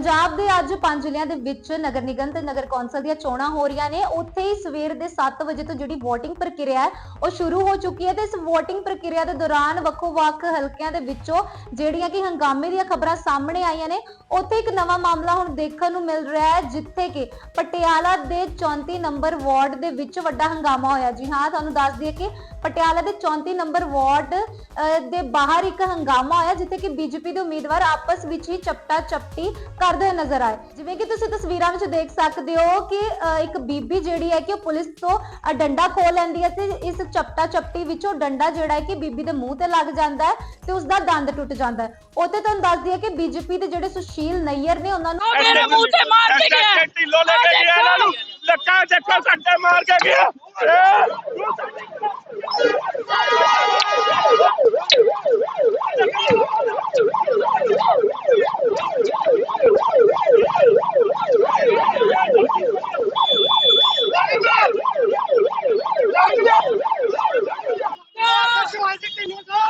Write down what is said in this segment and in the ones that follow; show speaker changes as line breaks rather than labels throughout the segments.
ਪੰਜਾਬ ਦੇ ਅੱਜ ਪੰਜ ਜ਼ਿਲ੍ਹਿਆਂ ਦੇ ਵਿੱਚ ਨਗਰ ਨਿਗਮ ਤੇ ਨਗਰ ਕੌਂਸਲ ਦੀਆਂ ਚੋਣਾਂ ਹੋ ਰਹੀਆਂ ਨੇ। ਉੱਥੇ ਹੀ ਸਵੇਰ ਦੇ 7 ਵਜੇ ਤੋਂ ਜਿਹੜੀ VOTING ਪ੍ਰਕਿਰਿਆ ਹੈ, ਉਹ ਸ਼ੁਰੂ ਹੋ ਚੁੱਕੀ ਹੈ ਤੇ ਇਸ VOTING ਪ੍ਰਕਿਰਿਆ ਦੇ ਦੌਰਾਨ ਵੱਖੋ-ਵੱਖ ਹਲਕਿਆਂ ਦੇ ਵਿੱਚੋਂ ਜਿਹੜੀਆਂ ਕਿ ਹੰਗਾਮੇ ਦੀਆਂ ਖਬਰਾਂ ਸਾਹਮਣੇ ਆਈਆਂ ਨੇ, ਉੱਥੇ ਇੱਕ ਨਵਾਂ ਮਾਮਲਾ ਹੁਣ ਦੇਖਣ ਨੂੰ ਮਿਲ ਰਿਹਾ ਹੈ, ਜਿੱਥੇ ਕਿ ਪਟਿਆਲਾ ਦੇ 34 ਨੰਬਰ ਵਾਰਡ ਦੇ ਵਿੱਚ ਵੱਡਾ ਹੰਗਾਮਾ ਹੋਇਆ। ਜੀ ਹਾਂ, ਤੁਹਾਨੂੰ ਦੱਸ ਦਈਏ ਕਿ ਪਟਿਆਲਾ ਦੇ 34 ਨੰਬਰ ਵਾਰਡ ਦੇ ਬਾਹਰ ਇੱਕ ਹੰਗਾਮਾ ਹੋਇਆ, ਜਿੱਥੇ ਕਿ ਬੀਜੇਪੀ ਦੇ ਉਮੀਦਵਾਰ ਆਪਸ ਵਿੱਚ ਹੀ ਚਪਟਾ ਚਪਟੀ ਕਰਦੇ ਹੋਏ ਨਜ਼ਰ ਆਏ। ਜਿਵੇਂ ਕਿ ਤੁਸੀਂ ਤਸਵੀਰਾਂ ਵਿੱਚ ਦੇਖ ਸਕਦੇ ਹੋ ਕਿ ਇੱਕ ਬੀਬੀ ਜਿਹੜੀ ਹੈ ਕਿ ਉਹ ਪੁਲਿਸ ਤੋਂ ਡੰਡਾ ਖੋਹ ਲੈਂਦੀ ਹੈ ਤੇ ਇਸ ਚਪਟਾ ਚਪਟੀ ਵਿੱਚੋਂ ਡੰਡਾ ਜਿਹੜਾ ਹੈ ਕਿ ਬੀਬੀ ਦੇ ਮੂੰਹ ਤੇ ਲੱਗ ਜਾਂਦਾ ਹੈ ਤੇ ਉਸ ਦਾ ਦੰਦ ਟੁੱਟ ਜਾਂਦਾ ਹੈ। ਉੱਥੇ ਤੁਹਾਨੂੰ ਦੱਸ ਦਈਏ ਕਿ ਬੀਜੇਪੀ ਦੇ ਜਿਹੜੇ ਸੁਸ਼ੀਲ ਨਈਅਰ ਨੇ ਉਹਨਾਂ ਨੂੰ
ਮੇਰੇ ਮੂੰਹ ਤੇ ਮਾਰ ਕੇ ਗਿਆ।
ਢਿੱਲੋਂ ਲੈ ਕੇ ਗਿਆ ਇਹਨਾਂ ਨੂੰ। ਲੱਕਾਂ ਚੱਕੋ ਸੱਟੇ ਮਾਰ ਕੇ ਗਿਆ।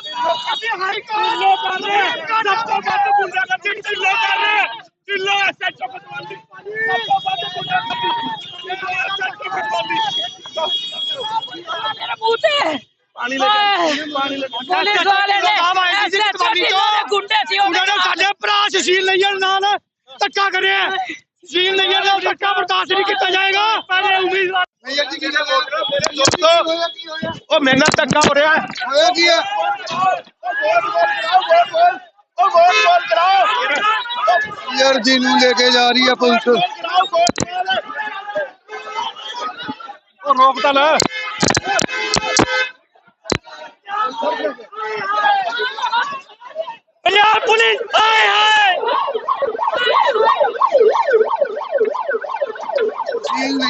ਢਿੱਲੋਂ ਕਰ ਰਹੇ ਸਭ ਤੋਂ ਵੱਧ ਗੁੰਡਾਗਰਦੀ ਢਿੱਲੋਂ ਕਰ ਰਹੇ ਢਿੱਲੋਂ ਐਸੇ ਚੁੱਕਤਵਾਲੀ ਸਭ ਤੋਂ ਵੱਧ ਗੁੰਡਾਗਰਦੀ ਢਿੱਲੋਂ ਐਸੇ ਚੁੱਕਤਵਾਲੀ
ਮੇਰੇ ਮੂੰਹ ਤੇ
ਪਾਣੀ ਲੈ ਕੇ ਪਾਣੀ ਲੈ ਕੇ
ਪੁਲਿਸ ਵਾਲੇ ਨੇ ਐਸੇ ਛੋਟੇ ਛੋਟੇ ਗੁੰਡੇ ਸੀ
ਉਹਨਾਂ
ਉਹਦੇ
ਨੇ ਸਾਡੇ ਭਰਾ ਸੁਸ਼ੀਲ ਨਈਅਰ ਨਾਲ ਧੱਕਾ ਕਰਿਆ। ਸੁਸ਼ੀਲ ਨਈਅਰ ਨਾਲ ਧੱਕਾ ਬਰਦਾਸ਼ਤ ਨਹੀਂ ਕੀਤਾ ਜਾਏਗਾ ਪਹਿਲੇ ਉਮੀਦਵਾਰ ਨਈਅਰ ਜੀ ਕਿਹਨੇ ਬੋਲ ਰਹੇ ਹੋ ਮੇਰੇ ਦੋਸਤੋ ਉਹ ਮੇਰੇ ਨਾਲ ਧੱਕਾ ਹੋ ਰਿਹਾ ਹੈ
ਹੋਇਆ ਕੀ ਹੈ
ਉਹ ਵੋਟ ਵੋਟ ਕਰਾਓ
ਯਾਰ ਜੀ ਨੂੰ ਲੈ ਕੇ ਜਾ ਰਹੀ ਹੈ ਪੁਲਿਸ
ਉਹ ਰੋਕ ਤਾਂ ਲੈ ਪੰਜਾਬ ਪੁਲਿਸ ਆਏ ਹਾਏ
ਜੀ ਨਹੀਂ